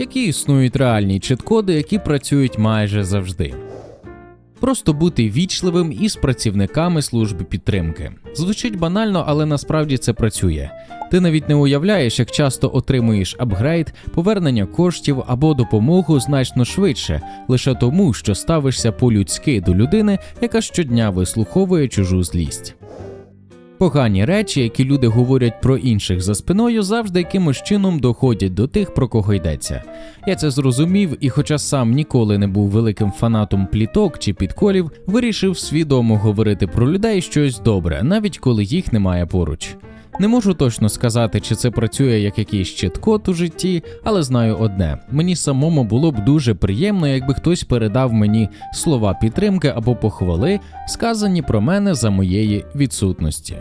які існують реальні чіткоди, які працюють майже завжди. Просто бути вічливим із працівниками служби підтримки. Звучить банально, але насправді це працює. Ти навіть не уявляєш, як часто отримуєш апгрейд, повернення коштів або допомогу значно швидше, лише тому, що ставишся по-людськи до людини, яка щодня вислуховує чужу злість. Погані речі, які люди говорять про інших за спиною, завжди якимось чином доходять до тих, про кого йдеться. Я це зрозумів, і, хоча сам ніколи не був великим фанатом пліток чи підколів, вирішив свідомо говорити про людей щось добре, навіть коли їх немає поруч. Не можу точно сказати, чи це працює як якийсь щит-код у житті, але знаю одне: мені самому було б дуже приємно, якби хтось передав мені слова підтримки або похвали, сказані про мене за моєї відсутності.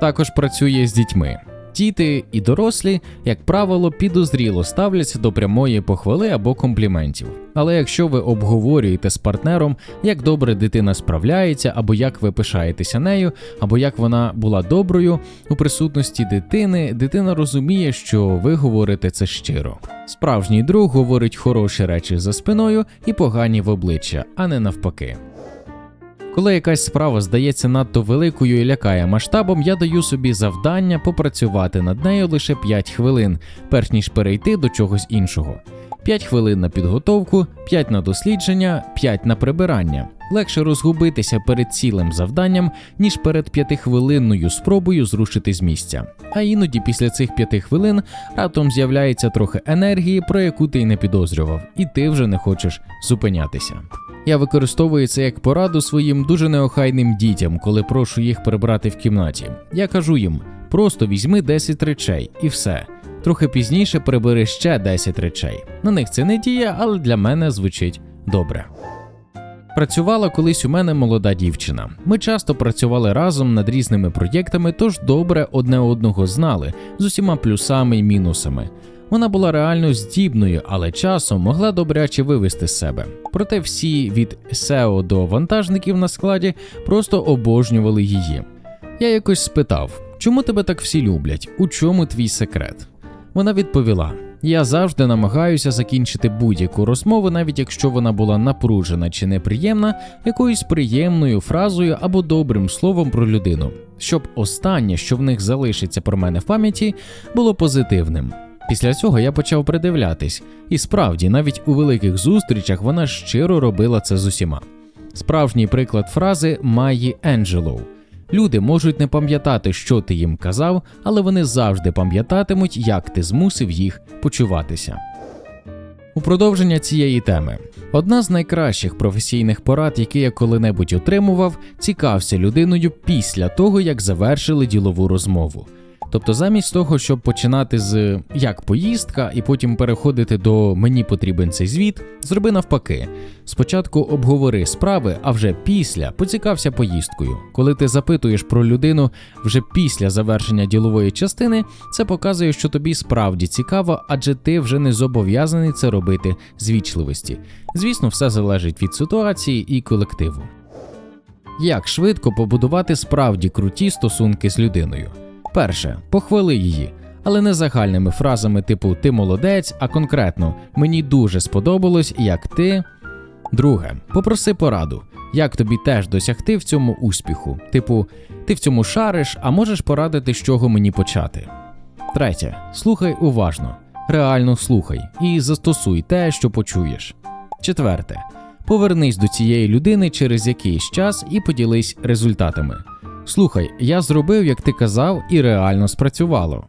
Також працює з дітьми. Діти і дорослі, як правило, підозріло ставляться до прямої похвали або компліментів. Але якщо ви обговорюєте з партнером, як добре дитина справляється, або як ви пишаєтеся нею, або як вона була доброю у присутності дитини, дитина розуміє, що ви говорите це щиро. Справжній друг говорить хороші речі за спиною і погані в обличчя, а не навпаки. Коли якась справа здається надто великою і лякає масштабом, я даю собі завдання попрацювати над нею лише 5 хвилин, перш ніж перейти до чогось іншого. 5 хвилин на підготовку, 5 на дослідження, 5 на прибирання. Легше розгубитися перед цілим завданням, ніж перед п'ятихвилинною спробою зрушити з місця. А іноді після цих п'яти хвилин раптом з'являється трохи енергії, про яку ти й не підозрював, і ти вже не хочеш зупинятися. Я використовую це як пораду своїм дуже неохайним дітям, коли прошу їх прибрати в кімнаті. Я кажу їм: просто візьми 10 речей і все. Трохи пізніше прибери ще 10 речей. На них це не діє, але для мене звучить добре. Працювала колись у мене молода дівчина. Ми часто працювали разом над різними проєктами, тож добре одне одного знали з усіма плюсами і мінусами. Вона була реально здібною, але часом могла добряче вивести з себе. Проте всі від SEO до вантажників на складі просто обожнювали її. Я якось спитав, чому тебе так всі люблять? У чому твій секрет? Вона відповіла: Я завжди намагаюся закінчити будь-яку розмову, навіть якщо вона була напружена чи неприємна, якоюсь приємною фразою або добрим словом про людину, щоб останнє, що в них залишиться про мене в пам'яті, було позитивним. Після цього я почав придивлятись, і справді, навіть у великих зустрічах вона щиро робила це з усіма. Справжній приклад фрази Майї Енджелоу. Люди можуть не пам'ятати, що ти їм казав, але вони завжди пам'ятатимуть, як ти змусив їх почуватися. У продовження цієї теми одна з найкращих професійних порад, які я коли-небудь отримував, цікався людиною після того, як завершили ділову розмову. Тобто, замість того, щоб починати з як поїздка і потім переходити до мені потрібен цей звіт, зроби навпаки. Спочатку обговори справи, а вже після поцікався поїздкою. Коли ти запитуєш про людину вже після завершення ділової частини, це показує, що тобі справді цікаво, адже ти вже не зобов'язаний це робити з вічливості. Звісно, все залежить від ситуації і колективу. Як швидко побудувати справді круті стосунки з людиною? Перше, похвали її, але не загальними фразами типу Ти молодець, а конкретно мені дуже сподобалось, як ти. Друге, попроси пораду, як тобі теж досягти в цьому успіху. Типу, ти в цьому шариш, а можеш порадити, з чого мені почати. Третє, слухай уважно, реально слухай і застосуй те, що почуєш. Четверте, повернись до цієї людини через якийсь час і поділись результатами. Слухай, я зробив, як ти казав, і реально спрацювало.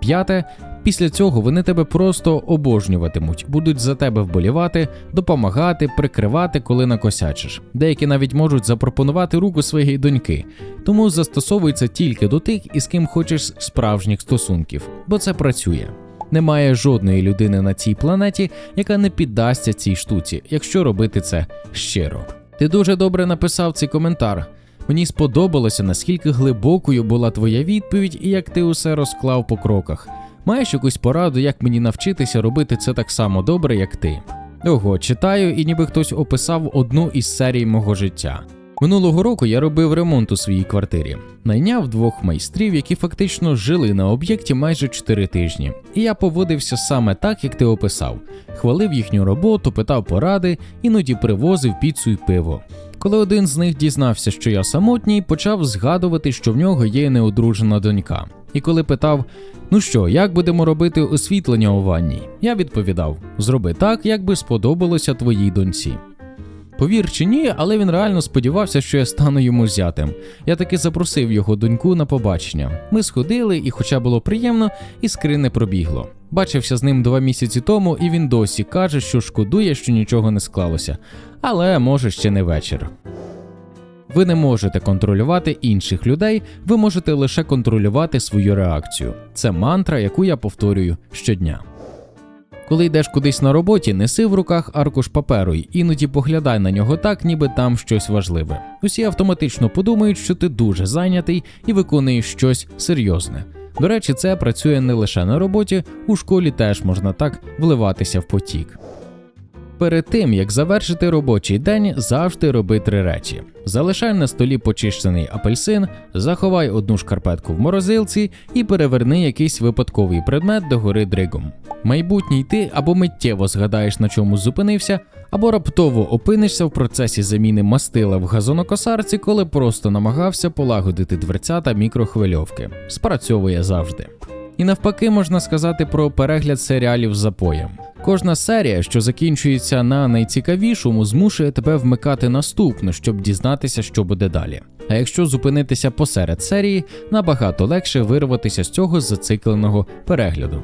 П'яте. Після цього вони тебе просто обожнюватимуть, будуть за тебе вболівати, допомагати, прикривати, коли накосячиш. Деякі навіть можуть запропонувати руку своєї доньки, тому застосовується тільки до тих, із ким хочеш справжніх стосунків, бо це працює. Немає жодної людини на цій планеті, яка не піддасться цій штуці, якщо робити це щиро. Ти дуже добре написав цей коментар. Мені сподобалося, наскільки глибокою була твоя відповідь і як ти усе розклав по кроках. Маєш якусь пораду, як мені навчитися робити це так само добре, як ти? Ого, читаю, і ніби хтось описав одну із серій мого життя. Минулого року я робив ремонт у своїй квартирі, найняв двох майстрів, які фактично жили на об'єкті майже 4 тижні. І я поводився саме так, як ти описав. Хвалив їхню роботу, питав поради, іноді привозив піцу і пиво. Коли один з них дізнався, що я самотній, почав згадувати, що в нього є неодружена донька. І коли питав: Ну що, як будемо робити освітлення у ванній? Я відповідав: Зроби так, як би сподобалося твоїй доньці. Повір чи ні, але він реально сподівався, що я стану йому зятем. Я таки запросив його доньку на побачення. Ми сходили, і, хоча було приємно, іскри не пробігло. Бачився з ним два місяці тому, і він досі каже, що шкодує, що нічого не склалося. Але може ще не вечір. Ви не можете контролювати інших людей, ви можете лише контролювати свою реакцію. Це мантра, яку я повторюю щодня. Коли йдеш кудись на роботі, неси в руках аркуш паперу й іноді поглядай на нього так, ніби там щось важливе. Усі автоматично подумають, що ти дуже зайнятий і виконуєш щось серйозне. До речі, це працює не лише на роботі, у школі теж можна так вливатися в потік. Перед тим як завершити робочий день, завжди роби три речі: залишай на столі почищений апельсин, заховай одну шкарпетку в морозилці і переверни якийсь випадковий предмет догори дригом. Майбутній ти або миттєво згадаєш, на чому зупинився, або раптово опинишся в процесі заміни мастила в газонокосарці, коли просто намагався полагодити дверцята мікрохвильовки. Спрацьовує завжди. І навпаки, можна сказати про перегляд серіалів з запоєм. Кожна серія, що закінчується на найцікавішому, змушує тебе вмикати наступну, щоб дізнатися, що буде далі. А якщо зупинитися посеред серії, набагато легше вирватися з цього зацикленого перегляду.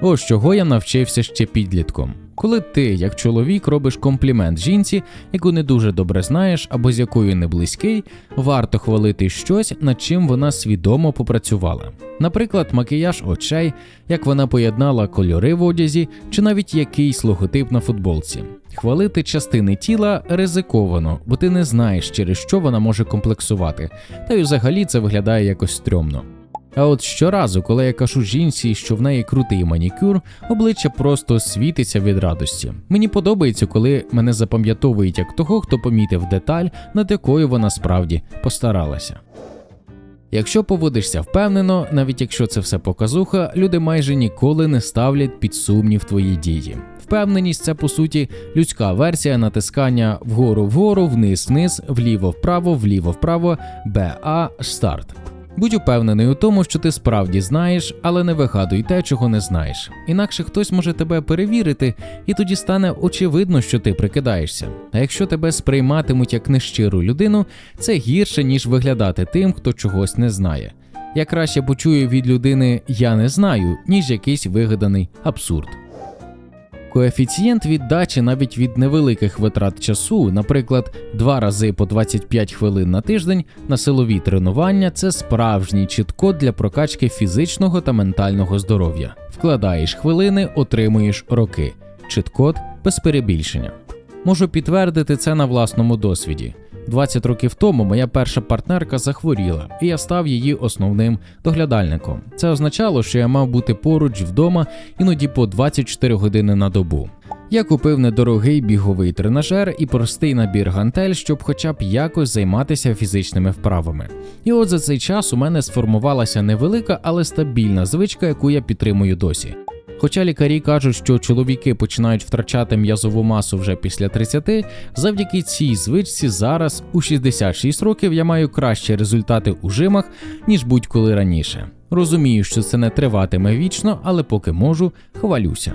Ось чого я навчився ще підлітком. Коли ти, як чоловік, робиш комплімент жінці, яку не дуже добре знаєш або з якою не близький, варто хвалити щось, над чим вона свідомо попрацювала. Наприклад, макіяж очей, як вона поєднала кольори в одязі, чи навіть якийсь логотип на футболці. Хвалити частини тіла ризиковано, бо ти не знаєш, через що вона може комплексувати, та й взагалі це виглядає якось стрьомно. А от щоразу, коли я кажу жінці, що в неї крутий манікюр, обличчя просто світиться від радості. Мені подобається, коли мене запам'ятовують як того, хто помітив деталь, над якою вона справді постаралася. Якщо поводишся впевнено, навіть якщо це все показуха, люди майже ніколи не ставлять під сумнів твої дії. Впевненість це по суті людська версія натискання вгору вгору, вниз вниз, вліво вправо, вліво вправо, БА старт. Будь упевнений у тому, що ти справді знаєш, але не вигадуй те, чого не знаєш. Інакше хтось може тебе перевірити, і тоді стане очевидно, що ти прикидаєшся. А якщо тебе сприйматимуть як нещиру людину, це гірше, ніж виглядати тим, хто чогось не знає. Я краще почую від людини Я не знаю, ніж якийсь вигаданий абсурд. Коефіцієнт віддачі навіть від невеликих витрат часу, наприклад, два рази по 25 хвилин на тиждень на силові тренування це справжній чітко для прокачки фізичного та ментального здоров'я. Вкладаєш хвилини, отримуєш роки. Чіткод без перебільшення. Можу підтвердити це на власному досвіді. 20 років тому моя перша партнерка захворіла, і я став її основним доглядальником. Це означало, що я мав бути поруч вдома іноді по 24 години на добу. Я купив недорогий біговий тренажер і простий набір гантель, щоб хоча б якось займатися фізичними вправами. І от за цей час у мене сформувалася невелика, але стабільна звичка, яку я підтримую досі. Хоча лікарі кажуть, що чоловіки починають втрачати м'язову масу вже після 30, завдяки цій звичці зараз у 66 років я маю кращі результати у жимах, ніж будь-коли раніше. Розумію, що це не триватиме вічно, але поки можу, хвалюся.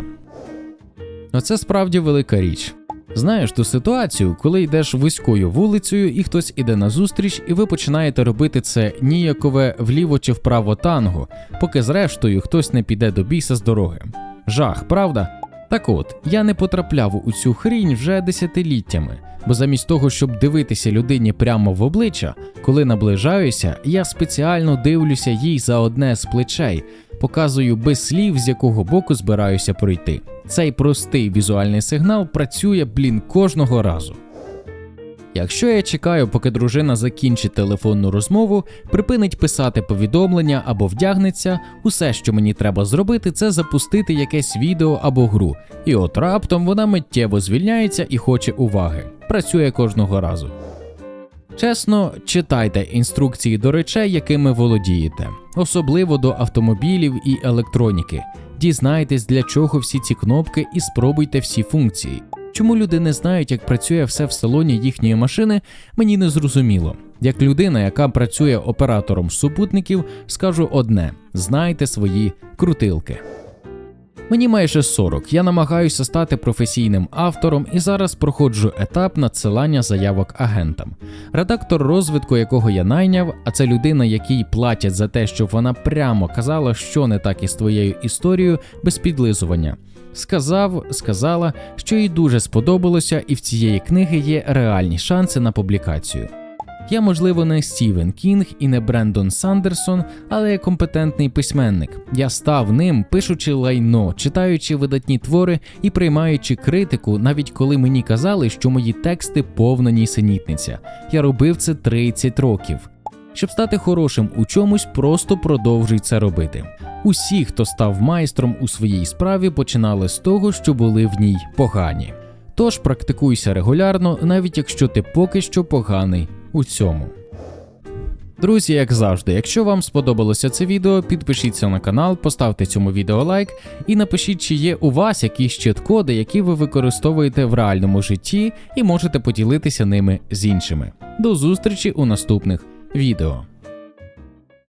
Оце справді велика річ. Знаєш ту ситуацію, коли йдеш вузькою вулицею, і хтось іде назустріч, і ви починаєте робити це ніякове вліво чи вправо танго, поки зрештою хтось не піде до біса з дороги. Жах, правда? Так от, я не потрапляв у цю хрінь вже десятиліттями, бо замість того, щоб дивитися людині прямо в обличчя, коли наближаюся, я спеціально дивлюся їй за одне з плечей, показую без слів, з якого боку збираюся пройти. Цей простий візуальний сигнал працює, блін, кожного разу. Якщо я чекаю, поки дружина закінчить телефонну розмову, припинить писати повідомлення або вдягнеться, усе, що мені треба зробити, це запустити якесь відео або гру, і от раптом вона миттєво звільняється і хоче уваги. Працює кожного разу. Чесно, читайте інструкції до речей, якими володієте, особливо до автомобілів і електроніки. Дізнайтесь, для чого всі ці кнопки, і спробуйте всі функції. Чому люди не знають, як працює все в салоні їхньої машини, мені не зрозуміло. Як людина, яка працює оператором супутників, скажу одне: знайте свої крутилки. Мені майже 40, я намагаюся стати професійним автором і зараз проходжу етап надсилання заявок агентам. Редактор розвитку, якого я найняв, а це людина, якій платять за те, щоб вона прямо казала, що не так із твоєю історією без підлизування. Сказав, сказала, що їй дуже сподобалося, і в цієї книги є реальні шанси на публікацію. Я, можливо, не Стівен Кінг і не Брендон Сандерсон, але я компетентний письменник. Я став ним, пишучи лайно, читаючи видатні твори і приймаючи критику, навіть коли мені казали, що мої тексти повна нісенітниця. Я робив це 30 років. Щоб стати хорошим у чомусь, просто продовжуй це робити. Усі, хто став майстром у своїй справі, починали з того, що були в ній погані. Тож практикуйся регулярно, навіть якщо ти поки що поганий у цьому. Друзі, як завжди, якщо вам сподобалося це відео, підпишіться на канал, поставте цьому відео лайк і напишіть, чи є у вас якісь чит-коди, які ви використовуєте в реальному житті, і можете поділитися ними з іншими. До зустрічі у наступних відео.